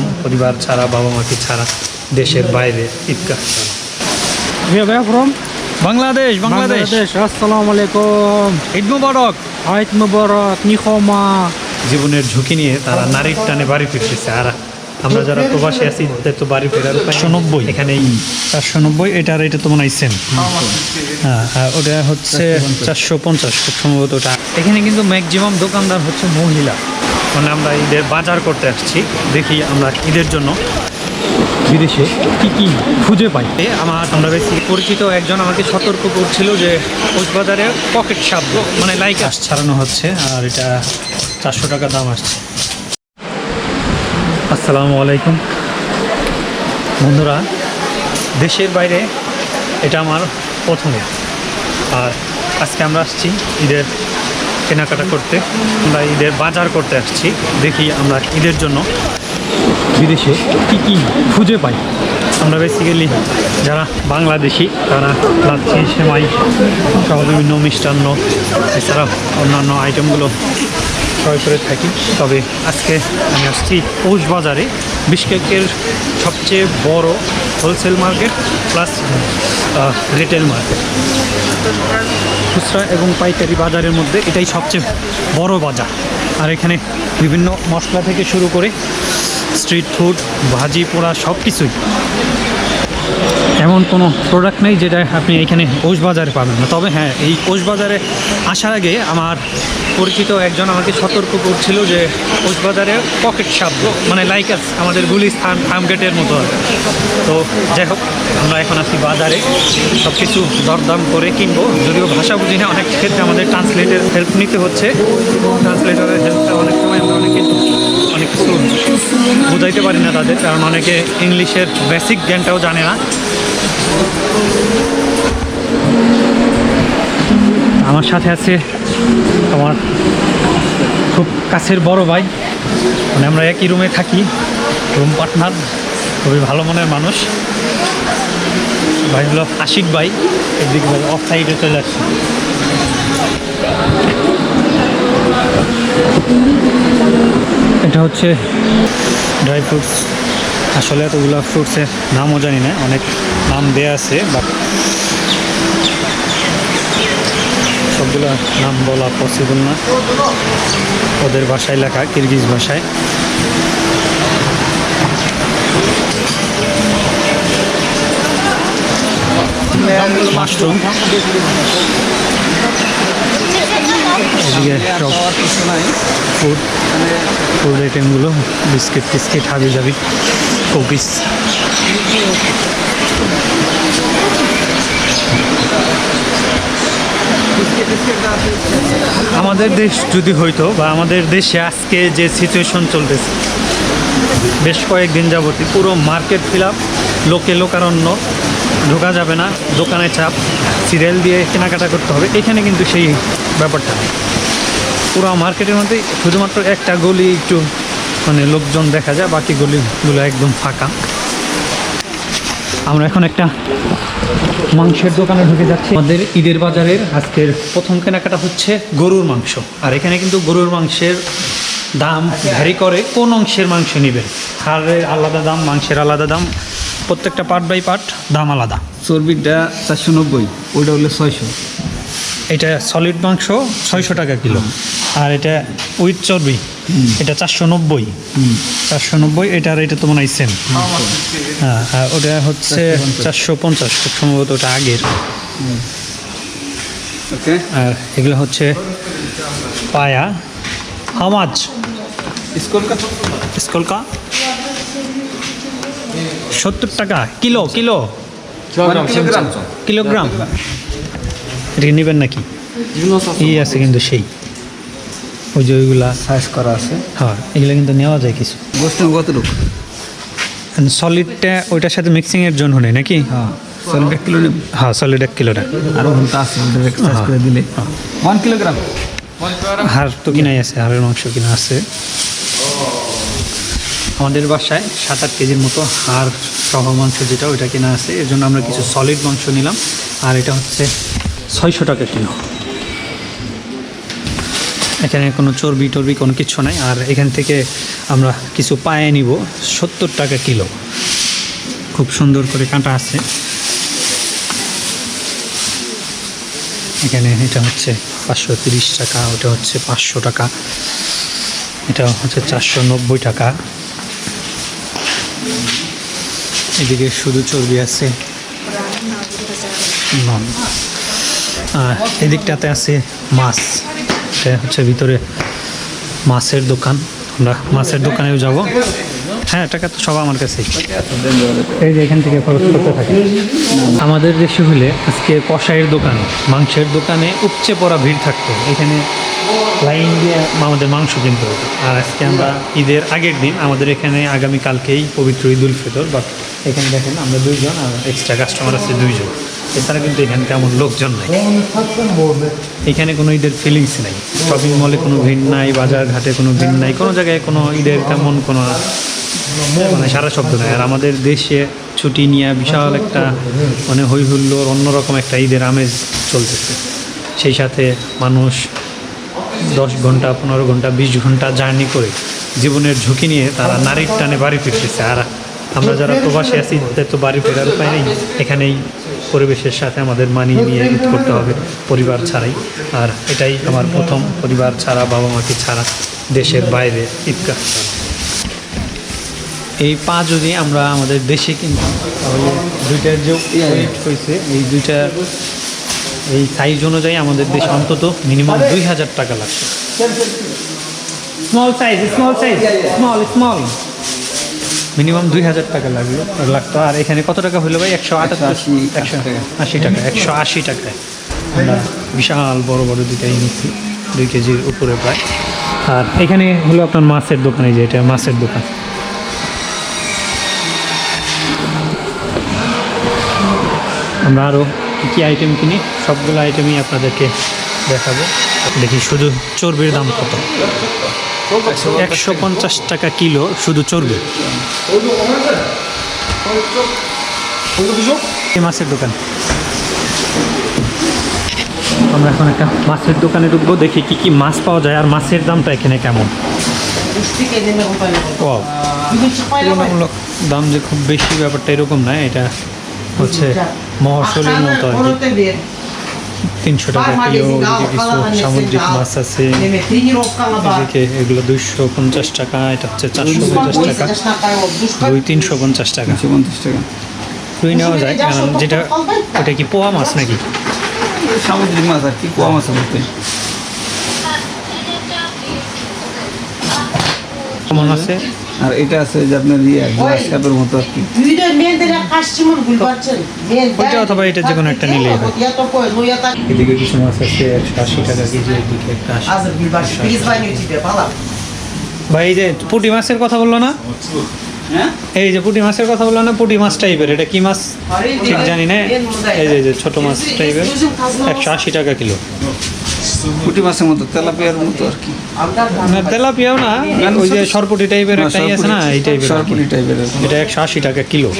একদম পরিবার ছাড়া বাবা মাকে ছাড়া দেশের বাইরে ঈদগাহ? বাংলাদেশ বাংলাদেশ। alaikum. ঈদ মুবারক। Mubarak. Ni জীবনের ঝুঁকি নিয়ে তারা নারীর টানে বাড়ি ফিরতেছে। আর আমরা যারা প্রবাসী আছি তাদের তো বাড়ি ফেরার নব্বই। এখানে চারশো নব্বই এটা আর এটা তো মনে হয় same। হ্যাঁ ওটা হচ্ছে চারশো পঞ্চাশ। খুব সম্ভবত ওটা। এখানে কিন্তু ম্যাক্সিমাম দোকানদার হচ্ছে মহিলা। মানে আমরা ঈদের বাজার করতে আসছি। দেখি আমরা ঈদের জন্য বিদেশে কি কি খুঁজে পাই। আমার আমরা বেশি পরিচিত একজন আমাকে সতর্ক করছিল যে কোচবাজারে পকেট সাপ মানে লাইক আস ছাড়ানো হচ্ছে আর এটা চারশো টাকা দাম আসছে। আসসালামু আলাইকুম। বন্ধুরা, দেশের বাইরে এটা আমার প্রথমে আর আজকে আমরা আসছি ঈদের কেনাকাটা করতে আমরা ঈদের বাজার করতে আসছি। দেখি আমরা ঈদের জন্য বিদেশে কি কি খুঁজে পাই। আমরা বেসিক্যালি যারা বাংলাদেশি, তারা লাচ্ছি, সেমাই সহ বিভিন্ন মিষ্টান্ন এছাড়া অন্যান্য আইটেমগুলো ক্রয় করে থাকি। তবে আজকে আমি আসছি পৌষ বাজারে বিশকেকের সবচেয়ে বড় wholesale market plus retail market খুচরা এবং পাইকারি বাজারের মধ্যে এটাই সবচেয়ে বড় বাজার। আর এখানে বিভিন্ন মশলা থেকে শুরু করে স্ট্রিট ফুড ভাজি পোড়া সব কিছুই এমন কোনো প্রোডাক্ট নেই যেটা আপনি এখানে বাজারে পাবেন না। তবে হ্যাঁ এই বাজারে আসার আগে আমার পরিচিত একজন আমাকে সতর্ক করছিল যে বাজারে পকেট সাপ মানে লাইকাস আমাদের গুলিস্থান ফার্মগেটের মতো তো যাই হোক, আমরা এখন আছি বাজারে। সব কিছু দরদাম করে কিনবো। যদিও ভাষা বুঝি না, অনেক ক্ষেত্রে আমাদের ট্রান্সলেটের হেল্প নিতে হচ্ছে। ট্রান্সলেটরের হেল্পটা অনেক সময় আমরা অনেকে অনেক কিছু বোঝাইতে পারি না তাদের, কারণ অনেকে ইংলিশের বেসিক জ্ঞানটাও জানে না। আমার সাথে আছে আমার খুব কাছের বড় ভাই। মানে আমরা একই রুমে থাকি রুম পার্টনার খুবই ভালো মনের মানুষ। ভাই হলো আশিক ভাই, এদিকে ভাই অফ সাইডে চলে আসছে। এটা হচ্ছে ড্রাই ফ্রুটস আসলে এতগুলো ফ্রুটসের নামও জানি না অনেক নাম দেয়া আছে বাট সবগুলো নাম বলা পসিবল না। ওদের ভাষায় লেখা কিরগিজ ভাষায়। মাশরুম এদিকে সব ফুড ফুড আইটেমগুলো বিস্কিট টিস্কিট হাবি যাবি কুকিস আমাদের দেশ যদি হইতো বা আমাদের দেশে আজকে যে সিচুয়েশন চলতেছে বেশ কয়েকদিন যাবতই পুরো মার্কেট ফিল আপ লোকে লোকারণ্য ঢোকা যাবে না দোকানে চাপ সিরিয়াল দিয়ে কেনাকাটা করতে হবে এখানে কিন্তু সেই ব্যাপারটা নেই। পুরো মার্কেটের মধ্যে শুধুমাত্র একটা গলি একটু মানে লোকজন দেখা যায়, বাকি গলিগুলো একদম ফাঁকা। আমরা এখন একটা মাংসের দোকানে ঢুকে যাচ্ছি। আমাদের ঈদের বাজারের আজকের প্রথম কেনাকাটা হচ্ছে গরুর মাংস। আর এখানে কিন্তু গরুর মাংসের দাম ভ্যারি করে কোন অংশের মাংস নেবেন। হাড়ের আলাদা দাম, মাংসের আলাদা দাম, প্রত্যেকটা পার্ট বাই পার্ট দাম আলাদা। চর্বিটা চারশো নব্বই, ওইটা হলো ছয়শো। এটা সলিড মাংস ছয়শো টাকা কিলো। আর এটা উইথ চর্বি এটা চারশো নব্বই। চারশো নব্বই এটা আর এটা তো মনে হয় সেম হ্যাঁ আর ওটা হচ্ছে চারশো পঞ্চাশ সম্ভবত ওটা আগের। আর এগুলো হচ্ছে পায়া। হামাজ। স্কলকা সত্তর টাকা। Kilo kilo. কিলোগ্রাম। কিলোগ্রাম এটা নেবেন নাকি? এই আছে কিন্তু সেই। ওই যে ওইগুলা সাইজ করা আছে। হ্যাঁ এগুলো কিন্তু নেওয়া যায় কিছু। গোষ্ঠ কতটুকু? সলিডটা ওইটার সাথে মিক্সিংয়ের জন্য নেই নাকি? হ্যাঁ কিলো হ্যাঁ সলিড এক কিলোটা। আরও ঘণ্টা আছে করে দিলে। ওয়ান কিলোগ্রাম হাড় তো কিনাই আছে হাড়ের মাংস কিনা আছে। আমাদের বাসায় সাত আট কেজির মতো হাড় সহ মাংস যেটা ওইটা কিনা আছে। এর জন্য আমরা কিছু সলিড মাংস নিলাম। আর এটা হচ্ছে ছয়শো টাকা কিলো। এখানে কোনো চর্বি টর্বি কোনো কিছু নাই, আর এখান থেকে আমরা কিছু পায়ে নিব, সত্তর টাকা কিলো। খুব সুন্দর করে কাঁটা আছে। এখানে এটা হচ্ছে পাঁচশো তিরিশ টাকা, ওটা হচ্ছে পাঁচশো টাকা। এটা হচ্ছে চারশো নব্বই টাকা। এদিকে শুধু চর্বি আছে। নন আর এদিকটাতে আছে মাছ। এটা হচ্ছে ভিতরে মাছের দোকান। আমরা মাছের দোকানেও যাব। হ্যাঁ টাকা তো সব আমার কাছেই। এই যে এখান থেকে খরচ করতে থাকে। আমাদের দেশে হলে আজকে কষাইয়ের দোকান, মাংসের দোকানে উপচে পড়া ভিড় থাকতো। এখানে লাইন দিয়ে আমাদের মাংস কিনতে হতো। আর আজকে আমরা ঈদের আগের দিন, আমাদের এখানে আগামীকালকেই পবিত্র ঈদ উল ফিতর বা এখানে দেখেন আমরা দুইজন আর এক্সট্রা কাস্টমার আছে দুইজন। এছাড়া কিন্তু এখানে তেমন লোকজন নাই। এখানে কোনো ঈদের ফিলিংস নাই। শপিং মলে কোনো ভিড় নাই বাজার ঘাটে কোনো ভিড় নাই, কোনো জায়গায় কোনো ঈদের তেমন কোনো মানে সারা শব্দ নাই। আর আমাদের দেশে ছুটি নিয়ে বিশাল একটা মানে হই হুল্লোর অন্যরকম একটা ঈদের আমেজ চলতেছে। সেই সাথে মানুষ দশ ঘণ্টা, পনেরো ঘণ্টা, বিশ ঘণ্টা জার্নি করে জীবনের ঝুঁকি নিয়ে তারা নারীর টানে বাড়ি ফিরতেছে। আর আমরা যারা প্রবাসী আছি তো বাড়ি ফেরার উপায় নেই। এখানেই পরিবেশের সাথে আমাদের মানিয়ে নিয়ে ঈদ করতে হবে পরিবার ছাড়াই। আর এটাই আমার প্রথম পরিবার ছাড়া, বাবা মাকে ছাড়া দেশের বাইরে ঈদগাহ। এই পা যদি আমরা আমাদের দেশে কিনতাম তাহলে দুইটার যে ওয়েট হয়েছে, এই দুইটা, এই সাইজ অনুযায়ী আমাদের দেশে অন্তত মিনিমাম দুই হাজার টাকা লাগছে small size small size small small minimum দুই হাজার টাকা লাগল লাগতো আর এখানে কত টাকা হলো ভাই? একশো আশি, একশো আশি টাকা। একশো আশি টাকায়। আমরা বিশাল বড় বড় দুইটাই নিচ্ছি দুই কেজির উপরে প্রায়। আর এখানে হলো আপনার মাছের দোকান এই যে এটা মাছের দোকান। আমরা আরও কী কী আইটেম কিনি সবগুলো আইটেমই আপনাদেরকে দেখাবো। দেখি শুধু চর্বির দাম কত? একশো পঞ্চাশ টাকা কিলো শুধু চর্বি। মাছের দোকান। আমরা এখন একটা মাছের দোকানে ঢুকবো, দেখি কি কি মাছ পাওয়া যায় আর মাছের দামটা এখানে কেমন। তুলনামূলক দাম যে খুব বেশি ব্যাপারটা এরকম না, এটা হচ্ছে মহসলের মতো আর কি। তিনশো টাকা কিলো কিছু সামুদ্রিক মাছ আছে এদিকে এগুলো দুইশো পঞ্চাশ টাকা এটা হচ্ছে চারশো পঞ্চাশ টাকা। দুই তিনশো পঞ্চাশ টাকা। পঞ্চাশ টাকা। রুই নেওয়া যায় কারণ যেটা ওটা কি পোয়া মাছ নাকি? সামুদ্রিক মাছ আর কি কুয়া মাছ বলতে। কেমন আছে? আর এটা আছে যে আপনার ইয়ে গ্লাস কাপের মতো আর কি। ওইটা অথবা এটা যে কোনো একটা হয়। এদিকে কিছু মাছ আছে একশো আশি টাকা কেজি এদিকে একটা আশি ভাই এই যে পুঁটি মাছের কথা বলল না? হ্যাঁ? এই যে পুঁটি মাছের কথা বলল না? পুঁটি মাছ টাইপের এটা কি মাছ? ঠিক জানি না। এই যে এই যে ছোট মাছ টাইপের একশো আশি টাকা কিলো। পুঁটি মাছের মতো তেলাপিয়ার মতো আর কি। না তেলাপিয়াও না ওই যে সরপুটি টাইপের একটা আছে না এই টাইপের সরপুরি টাইপের এটা একশো আশি টাকা কিলো।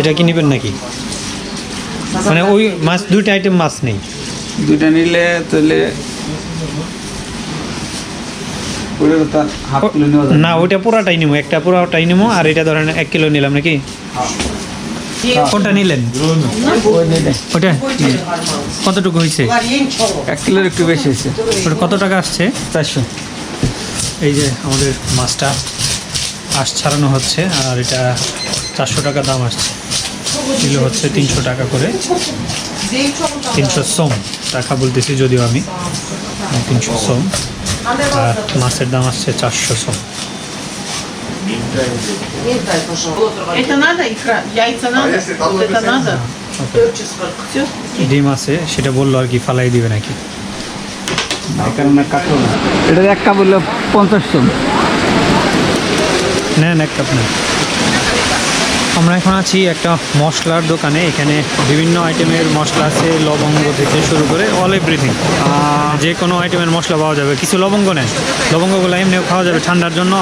এটা কি নেবেন নাকি? মানে ওই মাছ দুইটা আইটেম মাছ নেই। দুইটা নিলে তাহলে না ওইটা পুরাটাই নেব একটা পুরাটাই নেব আর এটা ধরেন এক কিলো নিলাম নাকি? কোনটা নিলেন? ওটা? কতটুকু হয়েছে? এক কিলোর একটু বেশি হয়েছে। ওটা কত টাকা আসছে? চারশো। এই যে আমাদের মাছটা আশ ছাড়ানো হচ্ছে আর এটা চারশো টাকা দাম আসছে। কিলো হচ্ছে তিনশো টাকা করে। তিনশো সোম টাকা বলতেছি যদিও আমি। তিনশো সোম। আর মাছের দাম আসছে চারশো সোম। Это надо икра? Яйца надо? Вот это надо? Все? ডিম আছে সেটা বললো আর কি ফালাই দিবে নাকি এখানে কাটলো না এটার এক কাপ হলো পঞ্চাশ জন নেন এক কাপ নেন আমরা এখন আছি একটা মশলার দোকানে। এখানে বিভিন্ন আইটেমের মশলা আছে লবঙ্গ থেকে শুরু করে অল এভরিথিং যে কোনো আইটেমের মশলা পাওয়া যাবে। কিছু লবঙ্গ নেয় লবঙ্গগুলো এমনিও খাওয়া যাবে ঠান্ডার জন্য।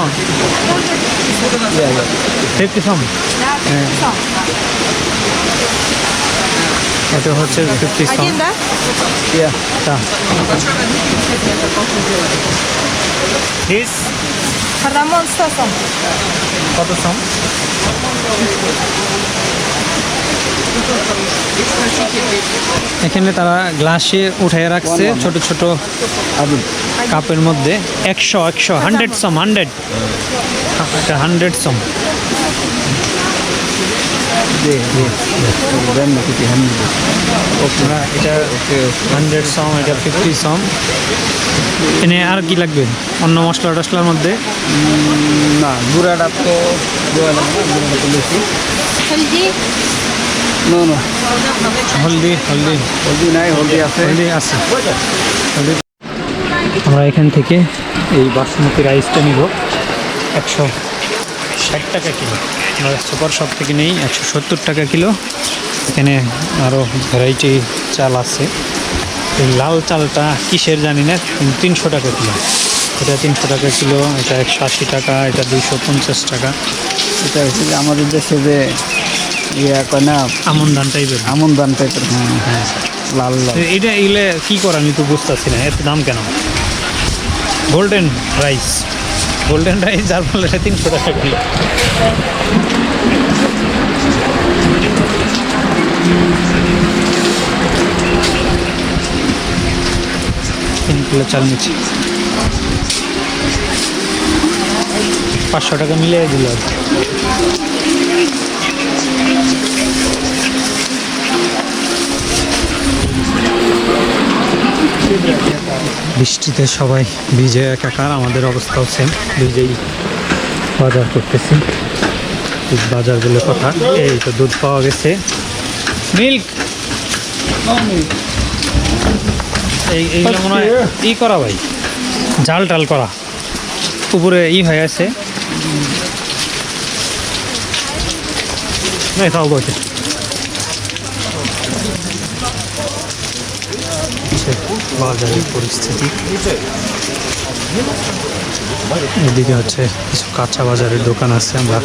সম হ্যাঁ। হচ্ছে ফিফটি This এখানে তারা গ্লাসে উঠে রাখছে ছোট ছোট কাপের মধ্যে একশো একশো হান্ড্রেড সম হান্ড্রেড হান্ড্রেড সম না এটা হান্ড্রেড এটা ফিফটি আর কি লাগবে? অন্য মশলা টশলার মধ্যে? না গুড়াটা তো বেশি। না না। হলদি হলদি। হলদি নাই হলদি আছে। হলদি আছে। আমরা এখান থেকে এই বাসমতি রাইসটা নিব। একশো ষাট টাকা কিলো। সুপার শপ থেকে নেই একশো সত্তর টাকা কিলো। এখানে আরও ভ্যারাইটি চাল আছে। এই লাল চালটা কিসের জানি না তিনশো টাকা কিলো। এটা তিনশো টাকা কিলো এটা একশো আশি টাকা এটা দুইশো পঞ্চাশ টাকা। এটা হচ্ছে যে আমাদের দেশে যে ইয়া কয় না আমন ধান টাইপের আমন ধান টাইপের হ্যাঁ হ্যাঁ। লাল লাল। এটা এগুলো কী করে আমি তো বুঝতেছি না এত দাম কেন? গোল্ডেন রাইস গোল্ডেন রাইস যার ফলে এটা তিনশো টাকা কিলো। চাল নিচ্ছি। পাঁচশো টাকা মিলিয়ে দিল আর। বৃষ্টিতে সবাই ভিজে একাকার, আমাদের অবস্থাও সেম ভিজেই বাজার করতেছি। বাজার বলে কথা। এই তো দুধ পাওয়া গেছে। মিল্ক। এই এইগুলো মনে হয় ই করা ভাই। জাল টাল করা। উপরে ই হয়ে আছে। বাজারের পরিস্থিতি। এদিকে হচ্ছে কিছু কাঁচা বাজারের দোকান আছে, আমরা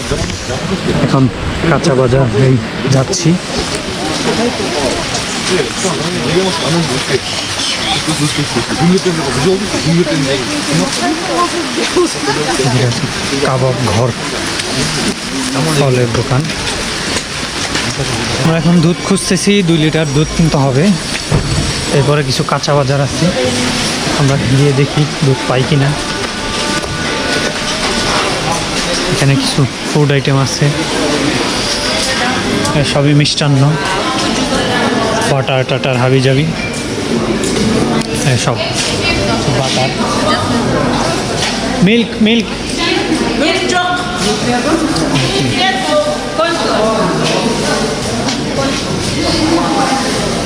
এখন কাঁচা বাজার যাচ্ছি। কাবাব ঘর, ফলের দোকান। আমরা এখন দুধ খুঁজতেছি, দুই লিটার দুধ কিনতে হবে। এরপরে কিছু কাঁচা বাজার আছে, আমরা গিয়ে দেখি দুধ পাই কিনা। এখানে কিছু ফুড আইটেম আছে। সবই মিষ্টান্ন। বাটার টাটার হাবি যাবি সব। বাটার। Milk milk.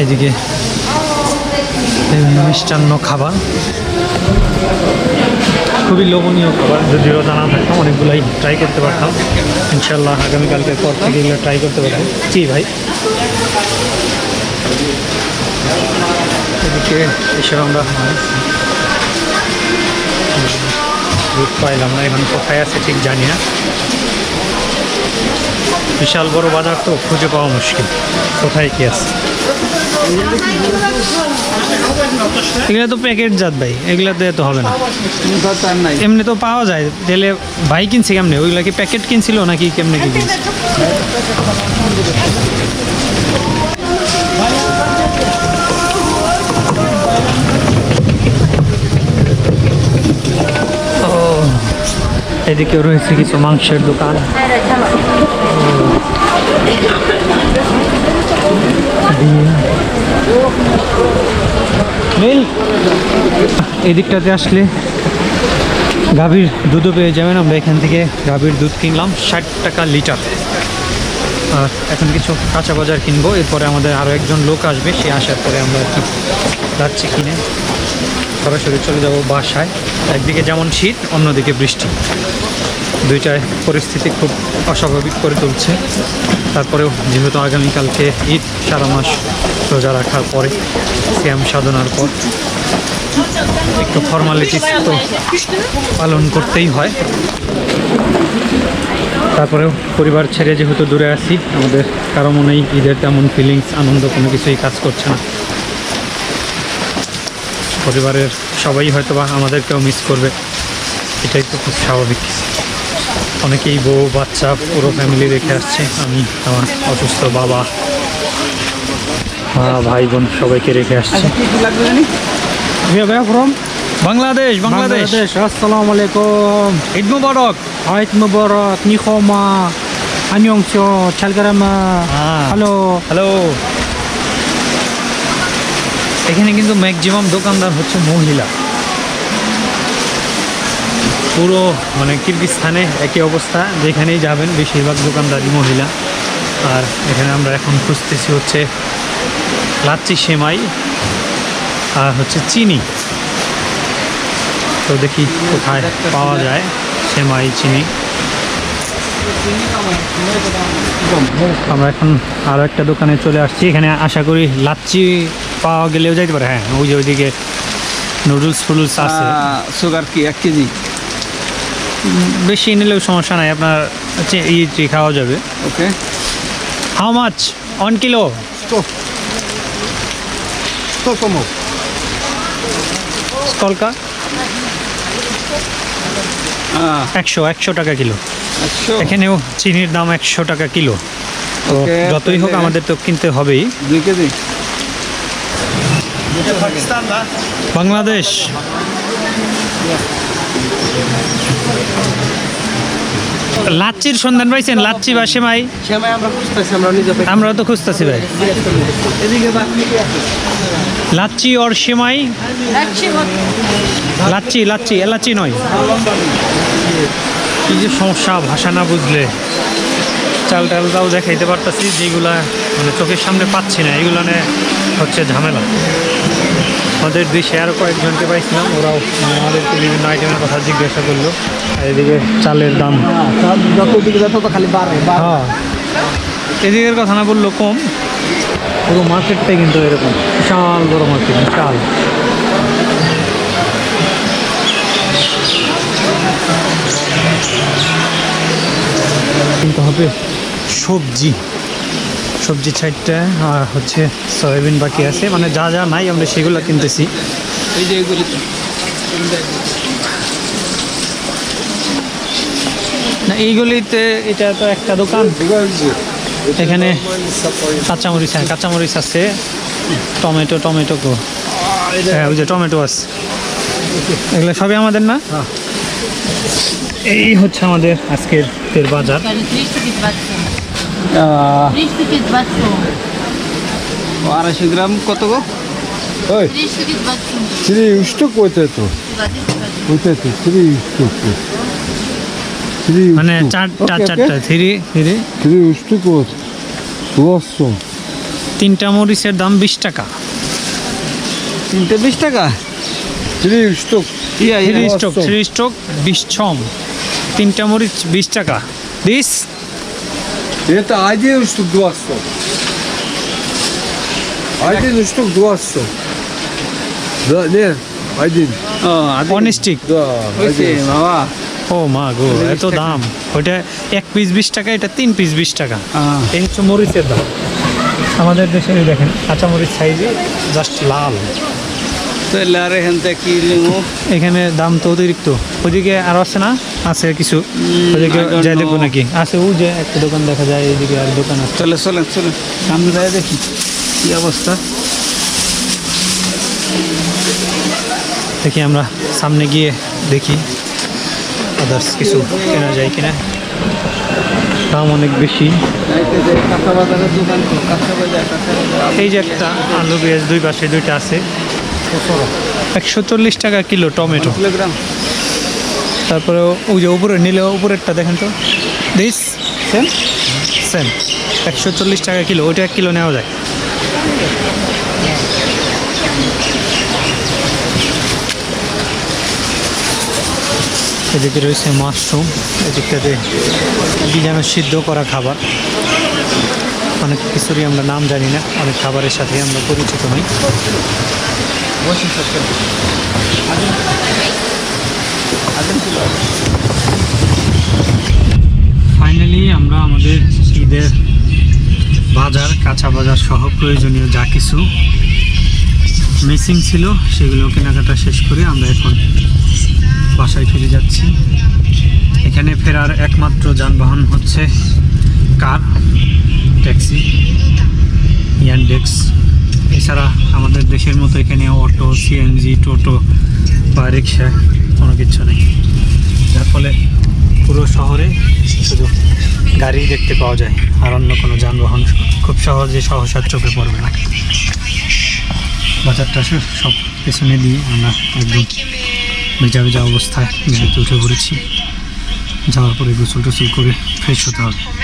এদিকে, মিষ্টান্ন খাবার। খুবই লোভনীয় খাবার। যদিও জানা থাকতাম অনেকগুলাই ট্রাই করতে পারতাম। ইনশাল্লাহ আগামীকালকের পর থেকে এগুলো ট্রাই করতে পারতাম জি ভাই। এদিকে এসে আমরা দুধ পাইলাম না এখন কোথায় আছে ঠিক জানি না। বিশাল বড় বাজার তো খুঁজে পাওয়া মুশকিল। কোথায় কি আছে? এগুলো তো প্যাকেট জাত ভাই এগুলাতে তো হবে না। এমনি তো পাওয়া যায়, তাহলে ভাই কিনছে কেমনে? ওইগুলা কি প্যাকেট কিনছিল নাকি কেমনে কি এদিকেও রয়েছে কিছু মাংসের দোকান। মিল এদিকটাতে আসলে গাভীর দুধও পেয়ে যাবেন। আমরা এখান থেকে গাভীর দুধ কিনলাম, ষাট টাকা লিটার। আর এখন কিছু কাঁচা বাজার কিনবো। এরপরে আমাদের আরও একজন লোক আসবে, সে আসার পরে আমরা কি যাচ্ছি কিনে। সরাসরি চলে যাব বাসায়। একদিকে যেমন শীত, অন্যদিকে বৃষ্টি। দুইটায় পরিস্থিতি খুব অস্বাভাবিক করে তুলছে। তারপরেও যেহেতু আগামীকালকে ঈদ, সারা মাস রোজা রাখার পরে শ্যাম সাধনার পর একটু ফর্মালিটিস তো পালন করতেই হয়। তারপরেও পরিবার ছেড়ে যেহেতু দূরে আছি, আমাদের কারও মনেই ঈদের তেমন ফিলিংস আনন্দ কোনো কিছুই কাজ করছে না। পরিবারের সবাই হয়তো বা আমাদেরকেও মিস করবে, এটাই তো খুব স্বাভাবিক। অনেকেই বউ, বাচ্চা, পুরো ফ্যামিলি রেখে আসছে, আমি, আমার অসুস্থ বাবা ভাই বোন সবাইকে রেখে আসছে from? বাংলাদেশ বাংলাদেশ Bangladesh. আলাইকুম. Eid Mubarak Eid Mubarak. Ni hao ma. Annyeonghaseyo. Chalgarama. Ah. Hello এখানে কিন্তু ম্যাক্সিমাম দোকানদার হচ্ছে মহিলা পুরো মানে কিরগিস্তানে একই অবস্থা যেখানেই যাবেন বেশিরভাগ দোকানদারই মহিলা আর এখানে আমরা এখন খুঁজতেছি হচ্ছে লাচ্ছি সেমাই আর হচ্ছে চিনি। তো দেখি কোথায় পাওয়া যায় সেমাই চিনি। আমরা এখন আরও একটা দোকানে চলে আসছি। এখানে আশা করি লাচ্ছি পাওয়া গেলেও যাইতে পারে। হ্যাঁ ওই যে ওইদিকে নুডলস ফুডলস আছে। সুগার কি এক কেজি? বেশি নিলেও সমস্যা নাই আপনার হচ্ছে ই খাওয়া যাবে। Okay how much on kilo কলকা একশো একশো টাকা কিলো। এখানেও চিনির দাম একশো টাকা কিলো। তো যতই হোক আমাদের তো কিনতে হবেই। দুই কেজি। বাংলাদেশ। লাচ্ছির সন্ধান পাইছেন? লাচ্ছি বা সেমাই? সেমাই আমরা খুঁজতেছি আমরা নিজে তো খুঁজতেছি ভাই। এদিকে বাকি লাচ্ছি ওর সেমাই? লাচ্ছি লাচ্ছি এলাচি নয়। কি যে সমস্যা ভাষা না বুঝলে। চাল টাল তাও দেখাইতে পারতাছি যেগুলা মানে চোখের সামনে পাচ্ছি না এগুলো হচ্ছে ঝামেলা। আমাদের দেশে আরও কয়েকজনকে পাইছিলাম, ওরাও মানে আমাদেরকে বিভিন্ন আইটেমের কথা জিজ্ঞাসা করল। এদিকে চালের দাম। খালি হ্যাঁ। এদিকের কথা না বলল কম। পুরো মার্কেটটাই কিন্তু এরকম। বিশাল বড় মার্কেট বিশাল। কিন্তু হবে সবজি। সবজি সাইডটা আর হচ্ছে সয়াবিন বাকি আছে। মানে যা যা নাই আমরা সেগুলো কিনতেছি। এই যে না এইগুলিতে এটা তো একটা দোকান। এখানে কাঁচামরিচ হ্যাঁ কাঁচামরিচ আছে। টমেটো টমেটো কো। হ্যাঁ ওই যে টমেটো আছে। এগুলো সবই আমাদের না? এই হচ্ছে আমাদের আজকের বাজার। আড়াইশো গ্রাম কত গো? ওই শ্রী ইষ্টক মানে চারটা চারটা থ্রি থ্রি? থ্রি ইষ্টক দুশো তিনটা মরিচের দাম বিশ টাকা। তিনটা বিশ টাকা? Three stock three stock three stock বিশ ছম। তিনটা মরিচ বিশ টাকা। দিস? Это один штук двадцать. Один штук двадцать. Да, нет, один. ও আদি অন স্টিক Да, হয়েছে один. বাবা ও মা গো এত দাম ওইটা এক পিস বিশ টাকা এটা তিন পিস বিশ টাকা আহ, এই হচ্ছে মরিচের দাম আমাদের দেশে এই দেখেন কাঁচা মরিচ সাইজে জাস্ট লাল তাহলে আর এখান থেকে কি নেব এখানে দাম তো অতিরিক্ত। ওইদিকে আরও আছে না? আছে কিছু। don't যাই দেখব নাকি। আছে ও যে একটা দোকান দেখা যায় এইদিকে আর দোকান আছে। চলে চলেন চলেন সামনে যায় দেখি কি অবস্থা। দেখি আমরা সামনে গিয়ে দেখি আদার্স কিছু কেনা যায় কিনা। দাম অনেক বেশি। এই যে একটা আলু পেঁয়াজ দুই পাশে দুইটা আছে। একশো চল্লিশ টাকা কিলো টমেটো। কিলোগ্রাম। তারপরে ওই যে উপরে নিলে উপরেরটা দেখেন তো। দিস সেম সেম একশো চল্লিশ টাকা কিলো ওইটা এক কিলো নেওয়া যায়। এদিকে রয়েছে মাশরুম এদিকটাতে যেন সিদ্ধ করা খাবার। অনেক কিছুরই আমরা নাম জানি না অনেক খাবারের সাথে আমরা পরিচিত ফাইনালি ঈদের বাজার, কাঁচা বাজার সহ প্রয়োজনীয় যা কিছু মিসিং ছিল, সেগুলো কেনাকাটা শেষ করে আমরা এখন বাসায় ফিরে যাচ্ছি। এখানে ফেরার একমাত্র যানবাহন হচ্ছে কার? ট্যাক্সি ইয়ানডেক্স এছাড়া আমাদের দেশের মতো এখানে অটো সিএনজি টোটো বা রিক্সা কোনো কিছু নেই। যার ফলে পুরো শহরে শুধু গাড়ি দেখতে পাওয়া যায় আর অন্য কোনো যানবাহন খুব সহজে সহসার চোখে পড়বে না। বাজারটা সব- পেছনে দিয়ে আমরা একদম ভেজা ভেজা অবস্থায় গাড়িতে উঠে পড়েছি। যাওয়ার পরে গোসল টোসল করে ফ্রেশ হতে হবে।